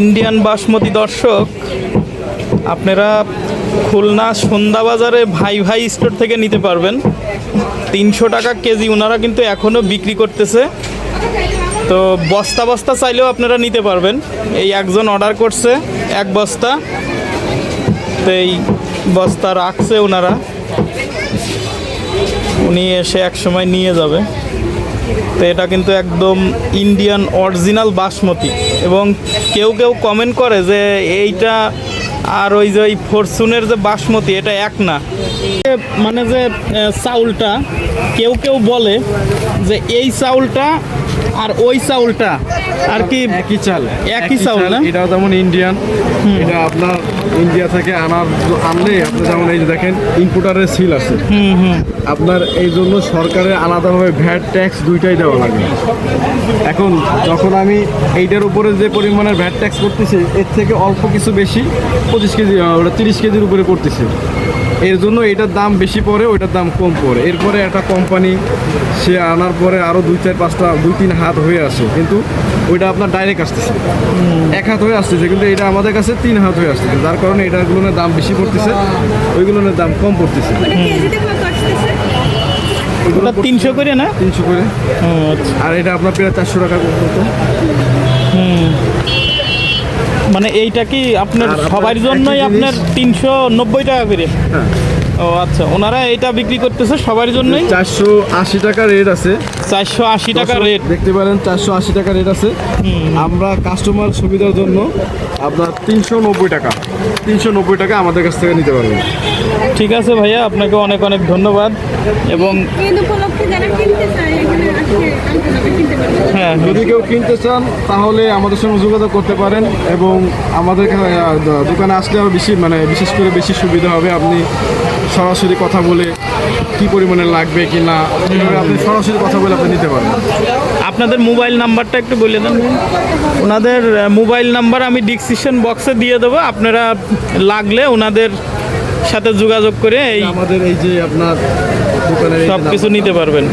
Indian basmati দর্শক, আপনারা খুলনা সন্ধ্যা বাজারে ভাই ভাই স্টোর থেকে নিতে পারবেন। তিনশো টাকা কেজি ওনারা কিন্তু এখনও বিক্রি করতেছে। তো বস্তা বস্তা চাইলেও আপনারা নিতে পারবেন। এই একজন অর্ডার করছে, এক বস্তা। তো এই বস্তা রাখছে ওনারা উনি এসে এক সময় নিয়ে যাবে। তো এটা কিন্তু একদম ইন্ডিয়ান অরিজিনাল বাসমতি। এবং কেউ কেউ কমেন্ট করে যে এইটা আর ওই যে ওই ফরচুনের যে বাসমতি, এটা এক না। মানে যে চাউলটা, কেউ কেউ বলে যে এই চাউলটা আর ওই চাউলটা আর কি একই চাল। একই চাউল না? এটাও যেমন ইন্ডিয়ান এটা আপনার ইন্ডিয়া থেকে আনার আনলে আপনি যেমন এই যে দেখেন ইনপুটারের সিল আছে। আপনার এই জন্য সরকারের আলাদাভাবে ভ্যাট ট্যাক্স দুইটাই দেওয়া লাগে। এখন যখন আমি এইটার উপরে যে পরিমাণের ভ্যাট ট্যাক্স করতেছি এর থেকে অল্প কিছু বেশি পঁচিশ কেজি ওটা তিরিশ কেজির উপরে করতেছি। এর জন্য এটার দাম বেশি পড়ে ওইটার দাম কম পড়ে। এরপরে একটা কোম্পানি সে আনার পরে আরও দুই চার পাঁচটা দুই তিন হাত হয়ে আসে। কিন্তু ওইটা আপনার ডাইরেক্ট আসতেছে। এক হাত হয়ে আসতেছে কিন্তু এটা আমাদের কাছে তিন হাত হয়ে আসতেছে। যার কারণে এটাগুলোর দাম বেশি পড়তেছে ওইগুলোর দাম কম পড়তেছে। ওটা তিনশো করে না? তিনশো করে। আচ্ছা। আর এটা আপনার প্রায় চারশো টাকা করতো মানে এইটা কি আপনার সবার জন্যই আপনার তিনশো নব্বই টাকা করে? হ্যাঁ। ও আচ্ছা ওনারা এটা বিক্রি করতেছে সবার জন্যই? চারশো আশি টাকা রেট আছে। চারশো আশি টাকা রেট দেখতে পারেন চারশো আশি টাকা রেট আছে। আমরা কাস্টমার সুবিধার জন্য আপনার তিনশো নব্বই টাকা তিনশো নব্বই টাকা আমাদের কাছ থেকে নিতে পারবেন। ঠিক আছে ভাইয়া আপনাকে অনেক অনেক ধন্যবাদ। এবং যদি কেউ কিনতে চান তাহলে আমাদের সঙ্গে যোগাযোগ করতে পারেন এবং আমাদের দোকানে আসলে আরও বেশি মানে বিশেষ করে বেশি সুবিধা হবে। আপনি সরাসরি কথা বলে কি পরিমাণে লাগবে কি না আপনি সরাসরি কথা বলে আপনি নিতে পারেন। আপনাদের মোবাইল নাম্বারটা একটু বলে দেন। ওনাদের মোবাইল নাম্বার আমি ডিসক্রিপশন বক্সে দিয়ে দেবো। আপনারা লাগলে ওনাদের সাথে যোগাযোগ করে এই আমাদের এই যে আপনার সব কিছু নিতে পারবেন।